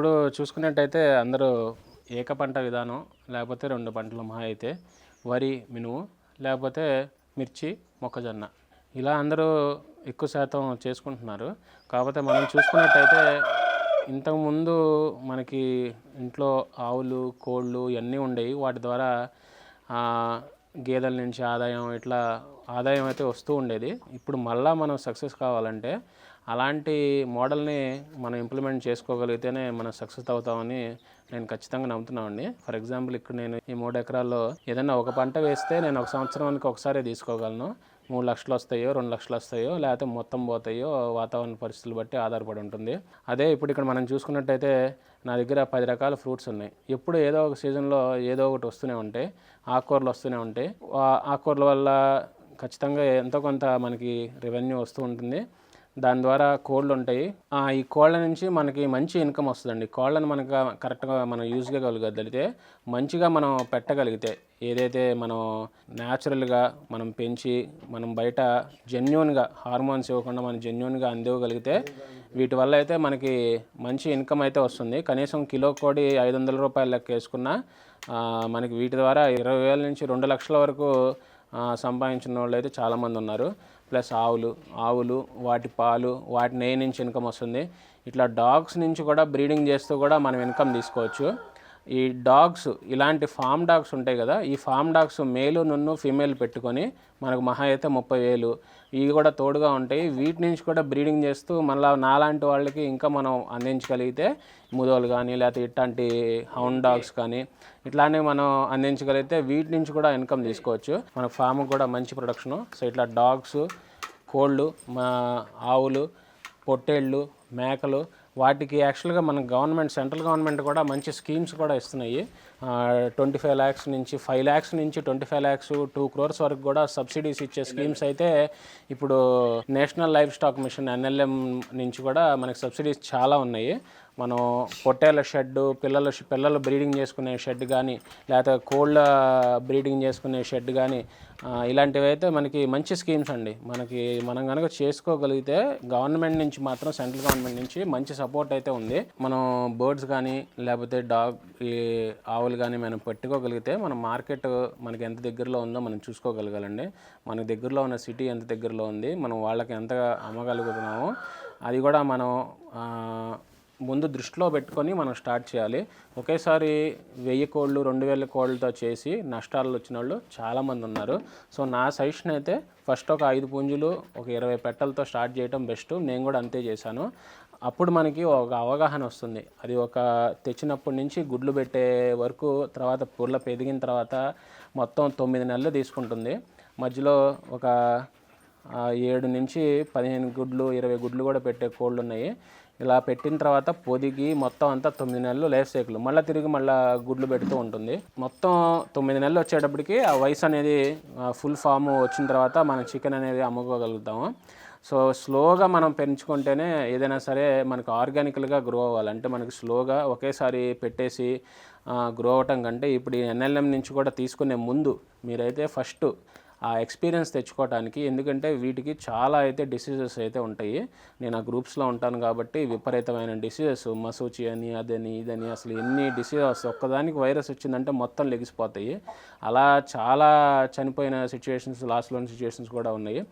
ఇప్పుడు చూసుకున్నట్టయితే అందరూ ఏక పంట విధానం లేకపోతే రెండు పంటలు మహా అయితే వరి మినుము లేకపోతే మిర్చి మొక్కజొన్న. ఇలా అందరూ ఎక్కువ శాతం చేసుకుంటున్నారు. కాకపోతే మనం చూసుకున్నట్టయితే ఇంతకుముందు మనకి ఇంట్లో ఆవులు కోళ్ళు ఇవన్నీ ఉండేవి. వాటి ద్వారా గేదెల నుంచి ఆదాయం ఇట్లా ఆదాయం అయితే వస్తూ ఉండేది. ఇప్పుడు మళ్ళా మనం సక్సెస్ కావాలంటే అలాంటి మోడల్ని మనం ఇంప్లిమెంట్ చేసుకోగలిగితేనే మనం సక్సెస్ అవుతామని నేను ఖచ్చితంగా నమ్ముతున్నామండి ఫర్ ఎగ్జాంపుల్ ఇక్కడ నేను ఈ మూడు ఎకరాల్లో ఏదైనా ఒక పంట వేస్తే నేను ఒక సంవత్సరానికి ఒకసారి తీసుకోగలను. మూడు లక్షలు వస్తాయో రెండు లక్షలు వస్తాయో లేకపోతే మొత్తం పోతాయో వాతావరణ పరిస్థితులు బట్టి ఆధారపడి ఉంటుంది. అదే ఇప్పుడు ఇక్కడ మనం చూసుకున్నట్టయితే నా దగ్గర పది రకాల ఫ్రూట్స్ ఉన్నాయి. ఎప్పుడు ఏదో ఒక సీజన్లో ఏదో ఒకటి వస్తూనే ఉంటాయి. ఆకుకూరలు వస్తూనే ఉంటాయి. ఆ- ఆకుకూరల వల్ల ఖచ్చితంగా ఎంతో కొంత మనకి రెవెన్యూ వస్తూ ఉంటుంది. దాని ద్వారా కోళ్ళు ఉంటాయి ఈ కోళ్ళ నుంచి మనకి మంచి ఇన్కమ్ వస్తుందండి. కోళ్ళను మనకు కరెక్ట్గా మనం యూజ్ చేయగలిగితే మంచిగా మనం పెట్టగలిగితే ఏదైతే మనం న్యాచురల్గా మనం పెంచి మనం బయట జెన్యున్గా హార్మోన్స్ ఇవ్వకుండా మనం జెన్యున్గా అందివ్వగలిగితే వీటి వల్ల అయితే మనకి మంచి ఇన్కమ్ అయితే వస్తుంది. కనీసం కిలో కోడి ఐదు వందల రూపాయల లెక్క వేసుకున్నా మనకి వీటి ద్వారా ఇరవై వేల నుంచి రెండు లక్షల వరకు సంపాదించిన వాళ్ళు అయితే చాలామంది ఉన్నారు ప్లస్ ఆవులు ఆవులు వాటి పాలు వాటి నెయ్యి నుంచి ఇన్కమ్ వస్తుంది. ఇట్లా డాగ్స్ నుంచి కూడా బ్రీడింగ్ చేస్తూ కూడా మనం ఇన్కమ్ తీసుకోవచ్చు. ఈ డాగ్స్ ఇలాంటి ఫామ్ డాగ్స్ ఉంటాయి కదా ఈ ఫామ్ డాగ్స్ మేలు నున్ను ఫీమేల్ పెట్టుకొని మనకు మహా అయితే ముప్పై వేలు. ఇవి కూడా తోడుగా ఉంటాయి. వీటి నుంచి కూడా బ్రీడింగ్ చేస్తూ మళ్ళీ నాలాంటి వాళ్ళకి ఇంకా మనం అందించగలిగితే ముదోలు కానీ లేకపోతే ఇట్లాంటి హౌండ్ డాగ్స్ కానీ ఇట్లానే మనం అందించగలిగితే వీటి నుంచి కూడా ఇన్కమ్ తీసుకోవచ్చు. మన ఫామ్ కూడా మంచి ప్రొడక్షను. సో ఇట్లా డాగ్స్ కోళ్ళు మా ఆవులు పొట్టేళ్ళు మేకలు వాటికి యాక్చువల్గా మన గవర్నమెంట్ సెంట్రల్ గవర్నమెంట్ కూడా మంచి స్కీమ్స్ కూడా ఇస్తున్నాయి. ట్వంటీ ఫైవ్ ల్యాక్స్ నుంచి ఫైవ్ ల్యాక్స్ నుంచి twenty five lakhs two crores వరకు కూడా సబ్సిడీస్ ఇచ్చే స్కీమ్స్ అయితే ఇప్పుడు national life stock mission NLM నుంచి కూడా మనకి సబ్సిడీస్ చాలా ఉన్నాయి. మనం పొట్టేల షెడ్ పిల్లల పిల్లలు బ్రీడింగ్ చేసుకునే షెడ్ కానీ లేకపోతే కోళ్ళ బ్రీడింగ్ చేసుకునే షెడ్ కానీ ఇలాంటివి అయితే మనకి మంచి స్కీమ్స్ అండి. మనకి మనం కనుక చేసుకోగలిగితే గవర్నమెంట్ నుంచి మాత్రం సెంట్రల్ గవర్నమెంట్ నుంచి మంచి సపోర్ట్ అయితే ఉంది. మనం బర్డ్స్ కానీ లేకపోతే డాగ్ ఈ ఆవులు కానీ మనం పెట్టుకోగలిగితే మన మార్కెట్ మనకి ఎంత దగ్గరలో ఉందో మనం చూసుకోగలగాలండి. మన దగ్గరలో ఉన్న సిటీ ఎంత దగ్గరలో ఉంది మనం వాళ్ళకి ఎంత అమ్మగలుగుతున్నామో అది కూడా మనం ముందు దృష్టిలో పెట్టుకొని మనం స్టార్ట్ చేయాలి. ఒకేసారి వెయ్యి కోళ్ళు రెండు వేల కోళ్ళతో చేసి నష్టాలు వచ్చిన వాళ్ళు చాలామంది ఉన్నారు. సో నా సజెషన్ అయితే ఫస్ట్ ఒక ఐదు పుంజులు ఒక ఇరవై పెట్టలతో స్టార్ట్ చేయడం బెస్ట్. నేను కూడా అంతే చేశాను. అప్పుడు మనకి ఒక అవగాహన వస్తుంది. అది ఒక తెచ్చినప్పటి నుంచి గుడ్లు పెట్టే వరకు తర్వాత పుర్ల పెరిగిన తర్వాత మొత్తం తొమ్మిది నెలలు తీసుకుంటుంది. మధ్యలో ఒక ఏడు నుంచి పదిహేను గుడ్లు ఇరవై గుడ్లు కూడా పెట్టే కోళ్ళు ఉన్నాయి. ఇలా పెట్టిన తర్వాత పొదిగి మొత్తం అంతా తొమ్మిది నెలలు లైఫ్ సైకిల్. మళ్ళీ తిరిగి మళ్ళీ గుడ్లు పెడుతూ ఉంటుంది. మొత్తం తొమ్మిది నెలలు వచ్చేటప్పటికి ఆ వయసు అనేది ఫుల్ ఫామ్ వచ్చిన తర్వాత మనం చికెన్ అనేది అమ్ముకోగలుగుతాము. సో స్లోగా మనం పెంచుకుంటేనే ఏదైనా సరే మనకు ఆర్గానికల్గా గ్రో అవ్వాలి. అంటే మనకి స్లోగా ఒకేసారి పెట్టేసి గ్రో అవ్వటం కంటే ఇప్పుడు ఎన్ఎల్ఎం నుంచి కూడా తీసుకునే ముందు మీరైతే ఫస్ట్ ఆ ఎక్స్పీరియన్స్ తెచ్చుకోవడానికి ఎందుకంటే వీటికి చాలా అయితే డిసీజెస్ అయితే ఉంటాయి. నేను ఆ గ్రూప్స్లో ఉంటాను కాబట్టి విపరీతమైన డిసీజెస్. మసూచి అని అదని ఇదని అసలు ఎన్ని డిసీజెస్ ఒక్కదానికి వైరస్ వచ్చిందంటే మొత్తం లెగిసిపోతాయి. అలా చాలా చనిపోయిన సిచ్యువేషన్స్ లాస్ట్లోని సిచ్యువేషన్స్ కూడా ఉన్నాయి.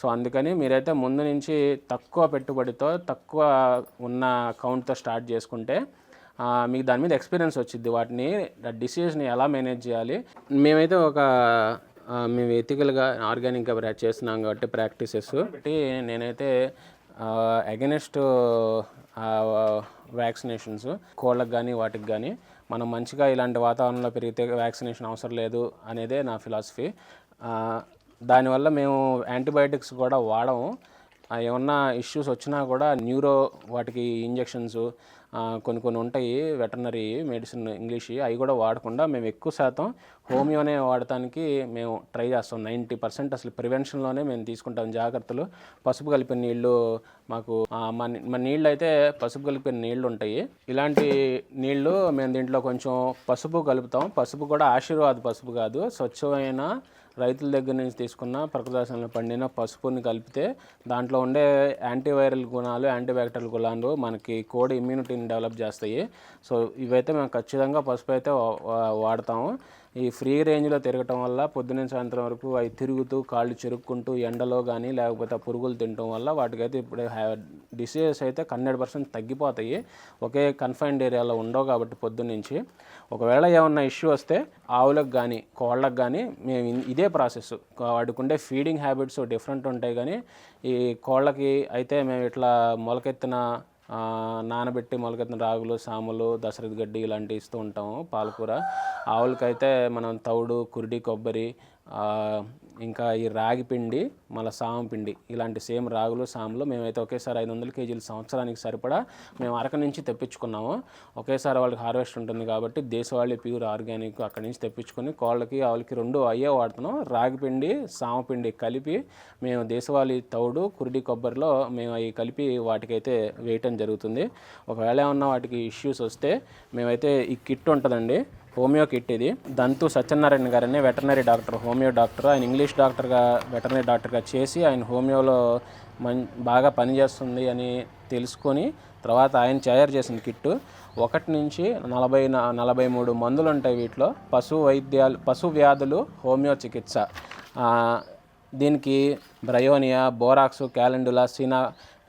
సో అందుకని మీరైతే ముందు నుంచి తక్కువ పెట్టుబడితో తక్కువ ఉన్న కౌంట్తో స్టార్ట్ చేసుకుంటే మీకు దాని మీద ఎక్స్పీరియన్స్ వచ్చింది వాటిని డిసీజ్ని ఎలా మేనేజ్ చేయాలి? మేమైతే ఒక మేము ఎథికల్గా ఆర్గానిక్గా చేస్తున్నాం కాబట్టి ప్రాక్టీసెస్. నేనైతే అగెనెస్ట్ వ్యాక్సినేషన్స్ కోళ్ళకి కానీ వాటికి కానీ మనం మంచిగా ఇలాంటి వాతావరణంలో పెరిగితే వ్యాక్సినేషన్ అవసరం లేదు అనేదే నా ఫిలాసఫీ. దానివల్ల మేము యాంటీబయాటిక్స్ కూడా వాడము. ఏమన్నా ఇష్యూస్ వచ్చినా కూడా న్యూరో వాటికి ఇంజెక్షన్స్ కొన్ని కొన్ని ఉంటాయి వెటర్నరీ మెడిసిన్ ఇంగ్లీష్ అవి కూడా వాడకుండా మేము ఎక్కువ శాతం హోమియోనే వాడటానికి మేము ట్రై చేస్తాం. నైంటీ పర్సెంట్ అసలు ప్రివెన్షన్లోనే మేము తీసుకుంటాం జాగ్రత్తలు. పసుపు కలిపిన నీళ్ళు మాకు మా మా నీళ్ళు అయితే పసుపు కలిపిన నీళ్ళు ఉంటాయి. ఇలాంటి నీళ్ళు మేము దీంట్లో కొంచెం పసుపు కలుపుతాం. పసుపు కూడా ఆశీర్వాద పసుపు కాదు స్వచ్ఛమైన రైతుల దగ్గర నుంచి తీసుకున్న ప్రకృతి పండిన పసుపుని కలిపితే దాంట్లో ఉండే యాంటీవైరల్ గుణాలు యాంటీబ్యాక్టీరియల్ గుణాలు మనకి కోడి ఇమ్యూనిటీని డెవలప్ చేస్తాయి. సో ఇవైతే మేము ఖచ్చితంగా పసుపు అయితే వా- వాడతాము. ఈ ఫ్రీ రేంజ్లో తిరగటం వల్ల పొద్దున్న సాయంత్రం వరకు అవి తిరుగుతూ కాళ్ళు చెరుక్కుంటూ ఎండలో కానీ లేకపోతే పురుగులు తినటం వల్ల వాటికైతే ఇప్పుడు డిసీజెస్ అయితే హండ్రెడ్ పర్సెంట్ తగ్గిపోతాయి. ఒకే కన్ఫైన్డ్ ఏరియాలో ఉండవు కాబట్టి పొద్దున్నుంచి. ఒకవేళ ఏమన్నా ఇష్యూ వస్తే ఆవులకు కానీ కోళ్ళకు కానీ మేము ఇదే ప్రాసెస్ వాటికి ఉండే ఫీడింగ్ హ్యాబిట్స్ డిఫరెంట్ ఉంటాయి కానీ ఈ కోళ్ళకి అయితే మేము ఇట్లా మొలకెత్తిన నానబెట్టి మొలకెత్తిన రాగులు సాములు దశరథ గడ్డి ఇలాంటివి ఇస్తూ ఉంటాము పాలకూర. ఆవులకైతే మనం తౌడు కురిడి కొబ్బరి ఇంకా ఈ రాగి పిండి మళ్ళీ సామ పిండి ఇలాంటి సేమ్ రాగులు సాములు మేమైతే ఒకేసారి ఐదు వందల కేజీలు సంవత్సరానికి సరిపడా మేము అరక నుంచి తెప్పించుకున్నాము. ఒకేసారి వాళ్ళకి హార్వెస్ట్ ఉంటుంది కాబట్టి దేశవాళీ ప్యూర్ ఆర్గానిక్ అక్కడి నుంచి తెప్పించుకొని కోళ్ళకి ఆవులకి రెండు అయ్యే వాడుతున్నాం. రాగి పిండి సామ పిండి కలిపి మేము దేశవాళీ తౌడు కురిడి కొబ్బరిలో మేము అవి కలిపి వాటికైతే వేయటం జరుగుతుంది. ఒకవేళ ఏమన్నా వాటికి ఇష్యూస్ వస్తే మేమైతే ఈ కిట్ ఉంటుందండి. హోమియో కిట్ ఇది. దంతు సత్యనారాయణ గారని వెటర్నరీ డాక్టర్ హోమియో డాక్టర్. ఆయన ఇంగ్లీష్ డాక్టర్గా వెటర్నరీ డాక్టర్గా చేసి ఆయన హోమియోలో మం బాగా పనిచేస్తుంది అని తెలుసుకొని తర్వాత ఆయన తయారు చేసిన కిట్టు. ఒకటి నుంచి నలభై నలభై మూడు మందులు ఉంటాయి వీటిలో. పశు వైద్యాలు పశు వ్యాధులు హోమియో చికిత్స. దీనికి బ్రయోనియా బోరాక్స్ క్యాలెండులా సినా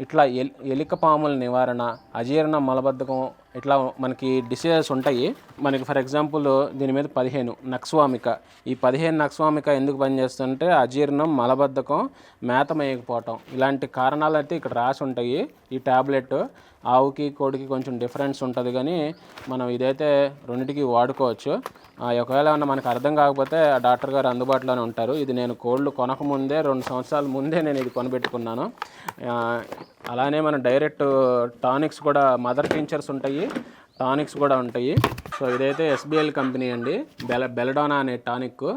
ఇట్లా ఎలి ఎలిక పాముల నివారణ అజీర్ణ మలబద్ధకం ఇట్లా మనకి డిసీజెస్ ఉంటాయి. మనకి ఫర్ ఎగ్జాంపుల్ దీని మీద పదిహేను నక్స్వామిక. ఈ పదిహేను నక్స్వామిక ఎందుకు పనిచేస్తుంటే అజీర్ణం మలబద్ధకం మేతమేయకపోవటం. ఇలాంటి కారణాలు అయితే ఇక్కడ రాసి ఉంటాయి. ఈ టాబ్లెట్ ఆవుకి కోడికి కొంచెం డిఫరెన్స్ ఉంటుంది కానీ మనం ఇదైతే రెండింటికి వాడుకోవచ్చు. ఒకవేళ ఏమన్నా మనకు అర్థం కాకపోతే ఆ డాక్టర్ గారు అందుబాటులోనే ఉంటారు. ఇది నేను కోళ్ళు కొనకముందే రెండు సంవత్సరాల ముందే నేను ఇది కొనబెట్టుకున్నాను అలానే మన డైరెక్ట్ టానిక్స్ కూడా మదర్ టించర్స్ ఉంటాయి టానిక్స్ కూడా ఉంటాయి. సో ఇదైతే ఎస్బిఎల్ కంపెనీ అండి. బెల బెలడోనా అనే టానిక్.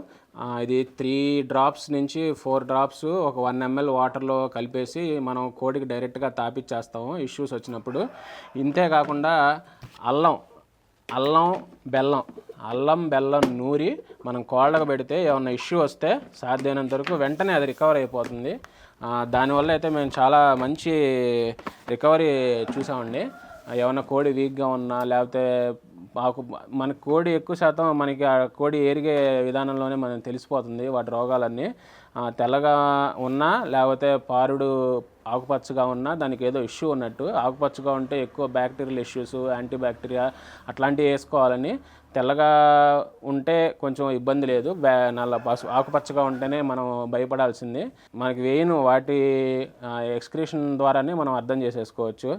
ఇది త్రీ డ్రాప్స్ నుంచి ఫోర్ డ్రాప్స్ ఒక వన్ ఎంఎల్ వాటర్లో కలిపేసి మనం కోడికి డైరెక్ట్గా తాపిచ్చేస్తాము ఇష్యూస్ వచ్చినప్పుడు. ఇంతే కాకుండా అల్లం అల్లం బెల్లం అల్లం బెల్లం నూరి మనం కోళ్ళకు పెడితే ఏమన్నా ఇష్యూ వస్తే సాధ్యమైనంత వరకు వెంటనే అది రికవర్ అయిపోతుంది. దానివల్ల అయితే మేము చాలా మంచి రికవరీ చూసామండి. ఏమన్నా కోడి వీక్గా ఉన్నా లేకపోతే మాకు మన కోడి ఎక్కువ శాతం మనకి ఆ కోడి ఎరిగే విధానంలోనే మనం తెలిసిపోతుంది వాటి రోగాలన్నీ. తెల్లగా ఉన్నా లేకపోతే పారుడు ఆకుపచ్చగా ఉన్నా దానికి ఏదో ఇష్యూ ఉన్నట్టు. ఆకుపచ్చగా ఉంటే ఎక్కువ బ్యాక్టీరియల్ ఇష్యూస్ యాంటీ బ్యాక్టీరియా అట్లాంటివి వేసుకోవాలని తెల్లగా ఉంటే కొంచెం ఇబ్బంది లేదు. బ్యా నల్ల పసు ఆకుపచ్చగా ఉంటేనే మనం భయపడాల్సింది. మనకి వేయను వాటి ఎక్స్క్రీషన్ ద్వారానే మనం అర్థం చేసేసుకోవచ్చు.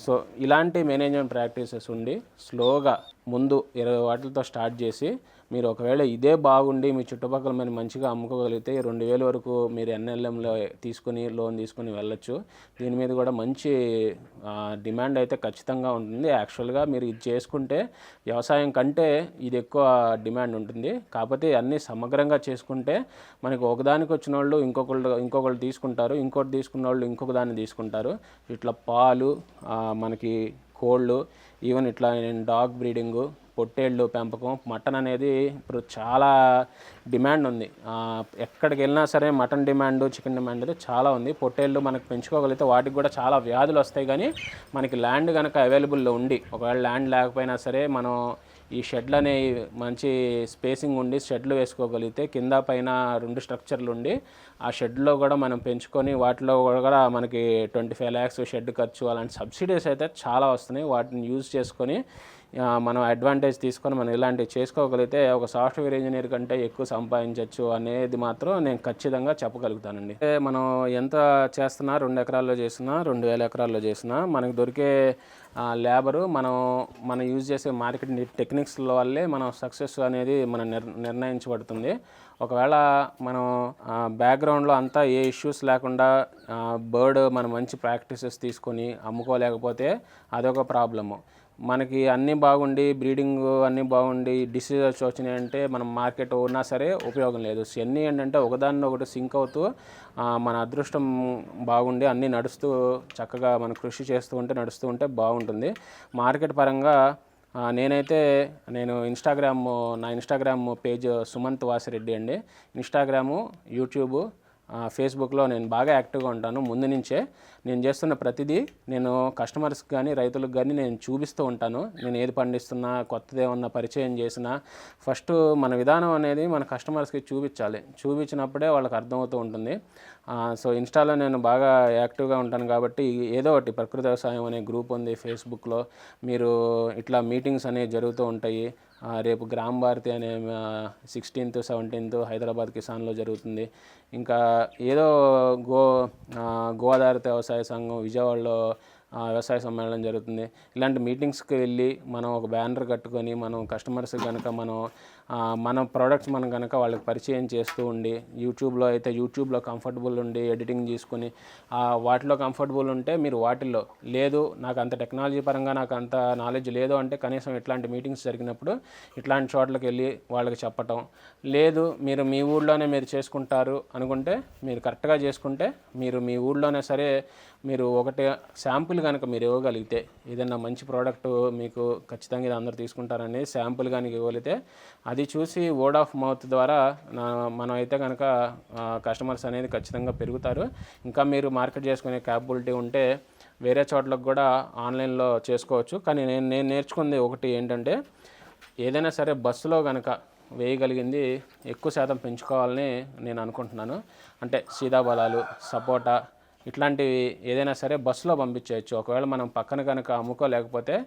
సో ఇలాంటి మేనేజ్మెంట్ ప్రాక్టీసెస్ ఉండి స్లోగా ముందు ఇరవై వాటిలతో స్టార్ట్ చేసి మీరు ఒకవేళ ఇదే బాగుండి మీ చుట్టుపక్కల మీరు మంచిగా అమ్ముకోగలిగితే రెండు వేల వరకు మీరు ఎన్ఎల్ఎంలో తీసుకుని లోన్ తీసుకుని వెళ్ళొచ్చు. దీని మీద కూడా మంచి డిమాండ్ అయితే ఖచ్చితంగా ఉంటుంది. యాక్చువల్గా మీరు ఇది చేసుకుంటే వ్యవసాయం కంటే ఇది ఎక్కువ డిమాండ్ ఉంటుంది. కాకపోతే అన్నీ సమగ్రంగా చేసుకుంటే మనకి ఒకదానికి వచ్చిన వాళ్ళు ఇంకొకళ్ళు ఇంకొకళ్ళు తీసుకుంటారు ఇంకోటి తీసుకున్న వాళ్ళు ఇంకొక దాన్ని తీసుకుంటారు. ఇట్లా పాలు మనకి కోళ్ళు ఈవెన్ ఇట్లా డాగ్ బ్రీడింగు పొట్టేళ్ళు పెంపకం మటన్ అనేది ఇప్పుడు చాలా డిమాండ్ ఉంది. ఎక్కడికి వెళ్ళినా సరే మటన్ డిమాండ్ చికెన్ డిమాండ్ అయితే చాలా ఉంది. పొట్టేళ్ళు మనకు పెంచుకోగలిగితే వాటికి కూడా చాలా వ్యాధులు వస్తాయి. కానీ మనకి ల్యాండ్ కనుక అవైలబుల్లో ఉండి ఒకవేళ ల్యాండ్ లేకపోయినా సరే మనం ఈ షెడ్లు అనేవి మంచి స్పేసింగ్ ఉండి షెడ్లు వేసుకోగలిగితే కింద పైన రెండు స్ట్రక్చర్లు ఉండి ఆ షెడ్లో కూడా మనం పెంచుకొని వాటిలో కూడా మనకి ట్వంటీ ఫైవ్ ల్యాక్స్ షెడ్ ఖర్చు అలాంటి సబ్సిడీస్ అయితే చాలా వస్తున్నాయి. వాటిని యూజ్ చేసుకొని మనం అడ్వాంటేజ్ తీసుకొని మనం ఇలాంటివి చేసుకోగలిగితే ఒక సాఫ్ట్వేర్ ఇంజనీర్ కంటే ఎక్కువ సంపాదించవచ్చు అనేది మాత్రం నేను ఖచ్చితంగా చెప్పగలుగుతానండి. మనం ఎంత చేస్తున్నా రెండు ఎకరాల్లో చేసినా రెండు వేల ఎకరాల్లో చేసినా మనకు దొరికే లేబరు మనం మనం యూజ్ చేసే మార్కెట్ టెక్నిక్స్ వల్లే మనం సక్సెస్ అనేది మన నిర్ నిర్ణయించబడుతుంది. ఒకవేళ మనం బ్యాక్గ్రౌండ్లో అంతా ఏ ఇష్యూస్ లేకుండా బర్డ్ మనం మంచి ప్రాక్టీసెస్ తీసుకొని అమ్ముకోలేకపోతే అదొక ప్రాబ్లము మనకి అన్నీ బాగుండి బ్రీడింగ్ అన్నీ బాగుండి డిసీజెస్ వచ్చినాయంటే మనం మార్కెట్ ఉన్నా సరే ఉపయోగం లేదు. ఎన్ని ఏంటంటే ఒకదాన్ని ఒకటి సింక్ అవుతూ మన అదృష్టం బాగుండి అన్నీ నడుస్తూ చక్కగా మనం కృషి చేస్తూ ఉంటే నడుస్తూ ఉంటే బాగుంటుంది. మార్కెట్ పరంగా నేనైతే నేను ఇన్స్టాగ్రామ్ నా ఇన్స్టాగ్రామ్ పేజ్ సుమంత్ వాసిరెడ్డి అండి. ఇన్స్టాగ్రాము యూట్యూబ్ ఫేస్బుక్లో నేను బాగా యాక్టివ్గా ఉంటాను. ముందు నుంచే నేను చేస్తున్న ప్రతిదీ నేను కస్టమర్స్కి కానీ రైతులకు కానీ నేను చూపిస్తూ ఉంటాను. నేను ఏది పండిస్తున్నా కొత్తది ఏమన్నా పరిచయం చేసినా ఫస్ట్ మన విధానం అనేది మన కస్టమర్స్కి చూపించాలి. చూపించినప్పుడే వాళ్ళకి అర్థమవుతూ ఉంటుంది. సో ఇన్స్టాలో నేను బాగా యాక్టివ్గా ఉంటాను కాబట్టి ఏదో ఒకటి ప్రకృతి వ్యవసాయం అనే గ్రూప్ ఉంది ఫేస్బుక్లో మీరు ఇట్లా మీటింగ్స్ అనేవి జరుగుతూ ఉంటాయి. రేపు గ్రామ్ భారతి అనే సిక్స్టీన్త్ సెవెంటీన్త్ హైదరాబాద్ కిసాన్లో జరుగుతుంది. ఇంకా ఏదో గో గోదావరి వ్యవసాయ సంఘం విజయవాడలో వ్యవసాయ సమ్మేళనం జరుగుతుంది. ఇలాంటి మీటింగ్స్కి వెళ్ళి మనం ఒక బ్యానర్ కట్టుకొని మనం కస్టమర్స్ కనుక మనం మన ప్రోడక్ట్స్ మనం కనుక వాళ్ళకి పరిచయం చేస్తూ ఉండి యూట్యూబ్లో అయితే యూట్యూబ్లో కంఫర్టబుల్ ఉండి ఎడిటింగ్ తీసుకుని వాటిలో కంఫర్టబుల్ ఉంటే మీరు వాటిల్లో లేదు నాకు అంత టెక్నాలజీ పరంగా నాకు అంత నాలెడ్జ్ లేదు అంటే కనీసం ఇట్లాంటి మీటింగ్స్ జరిగినప్పుడు ఇట్లాంటి చోట్లకి వెళ్ళి వాళ్ళకి చెప్పటం. లేదు మీరు మీ ఊళ్ళోనే మీరు చేసుకుంటారు అనుకుంటే మీరు కరెక్ట్గా చేసుకుంటే మీరు మీ ఊళ్ళోనే సరే మీరు ఒకటి శాంపుల్ కనుక మీరు ఇవ్వగలిగితే ఏదైనా మంచి ప్రోడక్ట్ మీకు ఖచ్చితంగా ఇది అందరూ తీసుకుంటారని శాంపుల్ కనుక ఇవ్వగలిగితే అది చూసి వర్డ్ ఆఫ్ మౌత్ ద్వారా నా- మనం అయితే కనుక కస్టమర్స్ అనేది ఖచ్చితంగా పెరుగుతారు. ఇంకా మీరు మార్కెట్ చేసుకునే క్యాపబిలిటీ ఉంటే వేరే చోట్లకు కూడా ఆన్లైన్లో చేసుకోవచ్చు. కానీ నేను నేను నేర్చుకుంది ఒకటి ఏంటంటే ఏదైనా సరే బస్సులో కనుక వేయగలిగింది ఎక్కువ శాతం పెంచుకోవాలని నేను అనుకుంటున్నాను. అంటే సీతాఫలాలు సపోటా ఇట్లాంటివి ఏదైనా సరే బస్సులో పంపించేయచ్చు. ఒకవేళ మనం పక్కన కనుక అమ్ముకోలేకపోతే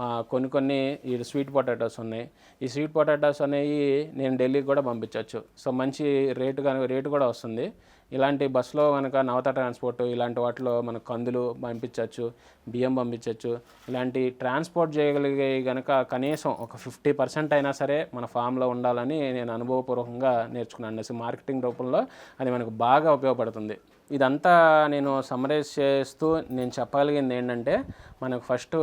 కొన్ని కొన్ని ఈ స్వీట్ పొటాటోస్ ఉన్నాయి. ఈ స్వీట్ పొటాటోస్ అనేవి నేను ఢిల్లీకి కూడా పంపించవచ్చు సో మంచి రేటు కనుక రేటు కూడా వస్తుంది. ఇలాంటి బస్సులో కనుక నవత ట్రాన్స్పోర్ట్ ఇలాంటి వాటిలో మనకు కందులు పంపించవచ్చు బియ్యం పంపించవచ్చు ఇలాంటి ట్రాన్స్పోర్ట్ చేయగలిగే కనుక కనీసం ఒక ఫిఫ్టీ పర్సెంట్ అయినా సరే మన ఫామ్లో ఉండాలని నేను అనుభవపూర్వకంగా నేర్చుకున్నాను. మార్కెటింగ్ రూపంలో అది మనకు బాగా ఉపయోగపడుతుంది. ఇదంతా నేను సమరైజ్ చేస్తూ నేను చెప్పగలిగింది ఏంటంటే మనకు ఫస్ట్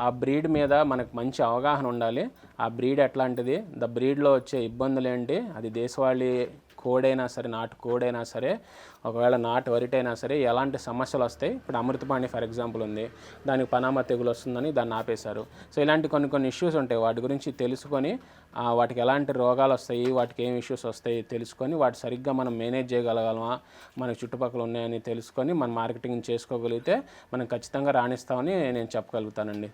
ఆ బ్రీడ్ మీద మనకు మంచి అవగాహన ఉండాలి. ఆ బ్రీడ్ ఎట్లాంటిది? ద బ్రీడ్లో వచ్చే ఇబ్బందులు ఏంటి? అది దేశవాళీ కోడైనా సరే నాటు కోడైనా సరే ఒకవేళ నాటు వరిటైనా సరే ఎలాంటి సమస్యలు వస్తాయి? ఇప్పుడు అమృతపాణి ఫర్ ఎగ్జాంపుల్ ఉంది. దానికి పనామా తెగులు వస్తుందని దాన్ని ఆపేశారు. సో ఇలాంటి కొన్ని కొన్ని ఇష్యూస్ ఉంటాయి. వాటి గురించి తెలుసుకొని వాటికి ఎలాంటి రోగాలు వస్తాయి? వాటికి ఏం ఇష్యూస్ వస్తాయి? తెలుసుకొని వాటి సరిగ్గా మనం మేనేజ్ చేయగలగలమా? మనకి చుట్టుపక్కల ఉన్నాయని తెలుసుకొని మనం మార్కెటింగ్ చేసుకోగలిగితే మనం ఖచ్చితంగా రాణిస్తామని నేను చెప్పగలుగుతానండి.